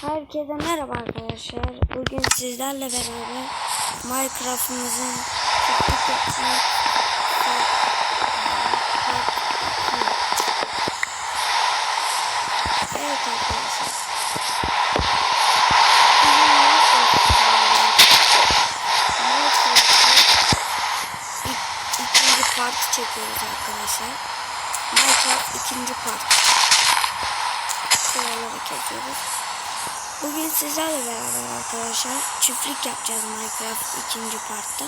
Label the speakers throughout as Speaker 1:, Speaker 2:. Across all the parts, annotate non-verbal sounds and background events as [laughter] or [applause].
Speaker 1: Herkese merhaba arkadaşlar. Bugün sizlerle beraber Minecraft'ımızın Evet arkadaşlar. İkinci part çekiyoruz arkadaşlar. Minecraft ikinci part. Sıralara çekiyoruz. Bugün sizlerle beraber arkadaşlar çiftlik yapacağız Minecraft ikinci partta.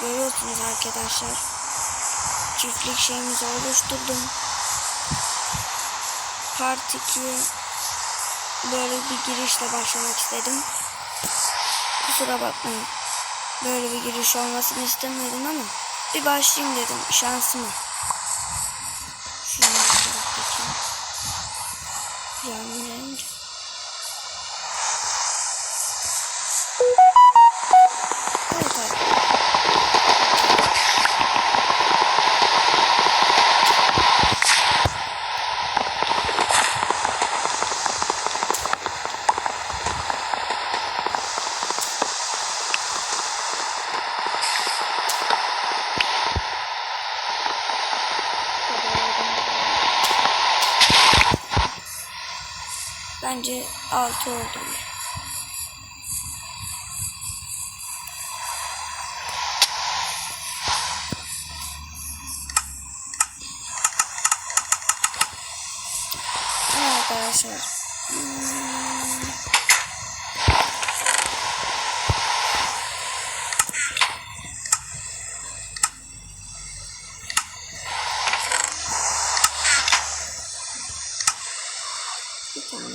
Speaker 1: Görüyorsunuz arkadaşlar. Çiftlik şeyimizi oluşturdum. Part 2 böyle bir girişle başlamak istedim. Kusura bakmayın. Böyle bir giriş olmasını istemiyordum ama bir başlayayım dedim şansıma. Bence 6 oldu. Evet arkadaşlar. Hmm.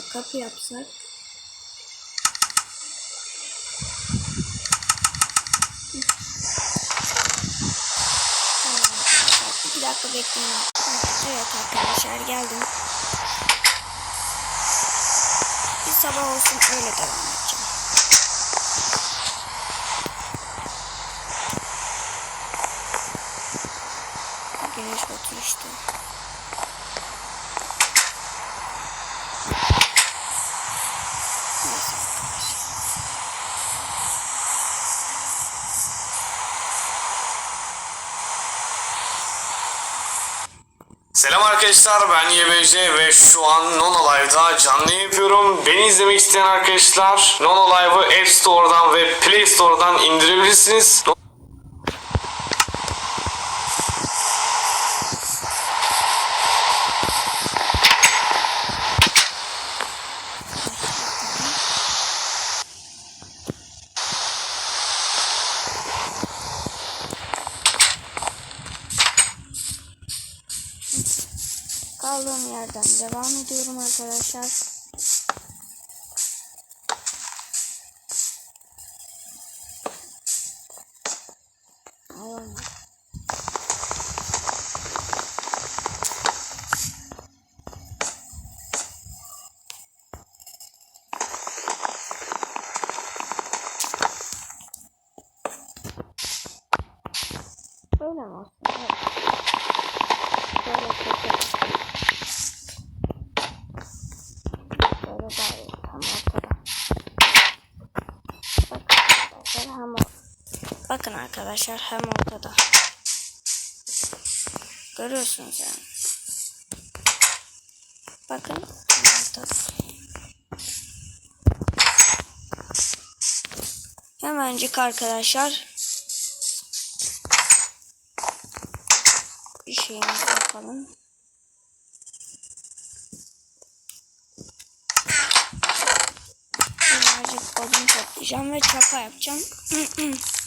Speaker 1: Kapı yapsak. İki dakika bekleyin. Evet arkadaşlar geldim. Bir sabah olsun öyle devam edeceğim.
Speaker 2: Selam arkadaşlar ben YBC ve şu an Nono Live'da canlı yapıyorum. Beni izlemek isteyen arkadaşlar Nono Live'ı App Store'dan ve Play Store'dan indirebilirsiniz.
Speaker 1: Kaldığım yerden devam ediyorum arkadaşlar. Alalım. Böyle mi olsun? Evet. Böyle çekelim. Böyle daha iyi. Tam ortada. Bakın arkadaşlar hem or- Bakın arkadaşlar hem ortada. Görüyorsunuz yani. Bakın ortada. Hemencik arkadaşlar. Bir şeyimizi yapalım. Birazcık odun toplayacağım ve çapa yapacağım. [clears throat]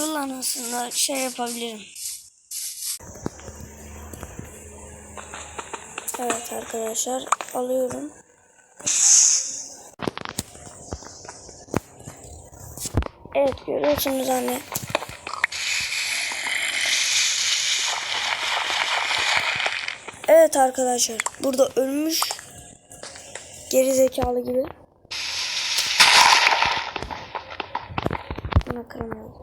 Speaker 1: Dur lan aslında şey yapabilirim. Evet arkadaşlar alıyorum. Evet görüyorsunuz anne. Evet arkadaşlar burada ölmüş geri zekalı gibi. Buna kırmızı.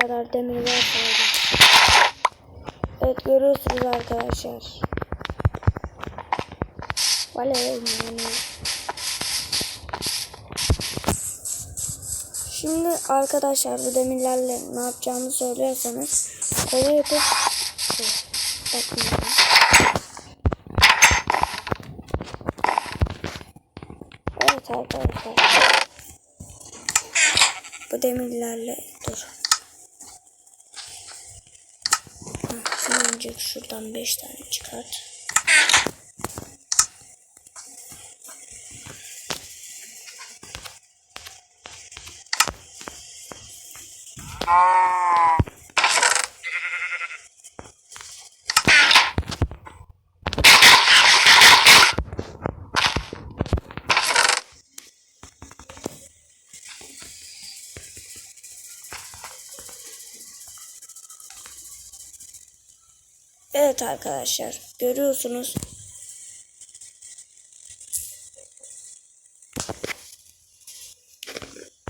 Speaker 1: kadar demir aldım. Evet görüyorsunuz arkadaşlar. Vale yani. Şimdi arkadaşlar bu demirlerle ne yapacağımı söylüyorsanız kolu yapıp Bakın. Evet arkadaşlar. Bu demirlerle dur. Heh, şuradan 5 tane çıkart. Evet arkadaşlar görüyorsunuz.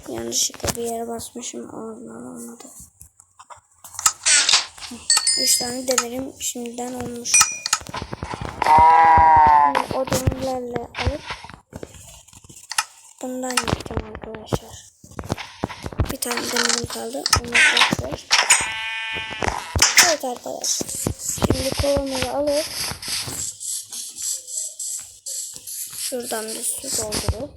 Speaker 1: Yanlışlıkla bir yere basmışım ondan olmadı. Üç tane demirim şimdiden olmuş. Şimdi o demirlerle alıp bundan yapacağım arkadaşlar. Bir tane demirim kaldı. Onu. Evet arkadaşlar. Şimdi kolonuyu alıp şuradan bir su doldurup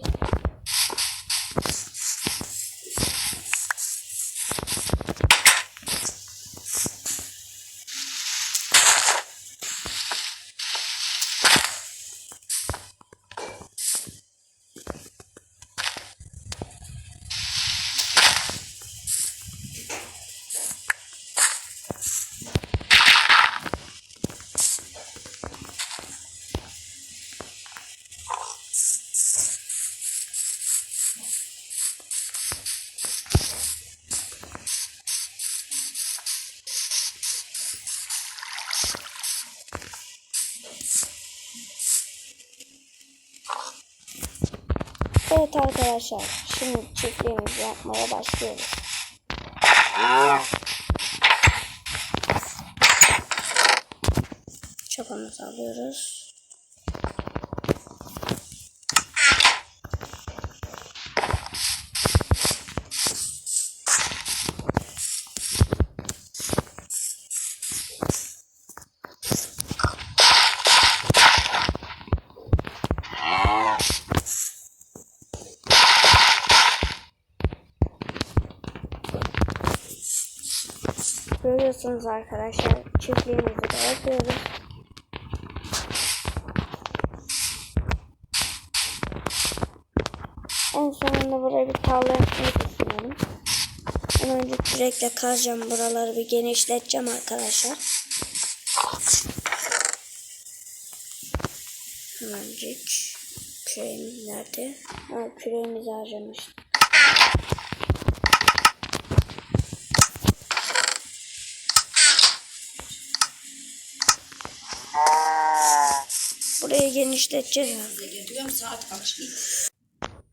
Speaker 1: Evet arkadaşlar şimdi çiftliğimizi yapmaya başlıyoruz. Çapamızı alıyoruz. Görüyorsunuz arkadaşlar çiftliğimizi de yapıyoruz. En sonunda buraya bir tavla yapmayı düşünüyorum. Ama önce kürekle kazacağım buraları bir genişleteceğim arkadaşlar. Hemencik. Küreğimiz nerede? Ha, küreğimizi harcamıştım. Genişleteceğiz.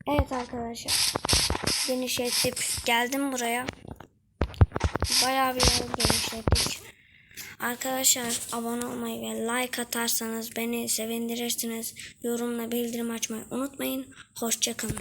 Speaker 1: Evet arkadaşlar. Genişletip geldim buraya. Bayağı bir yer genişlettik. Arkadaşlar abone olmayı ve like atarsanız beni sevindirirsiniz. Yorumla bildirim açmayı unutmayın. Hoşçakalın.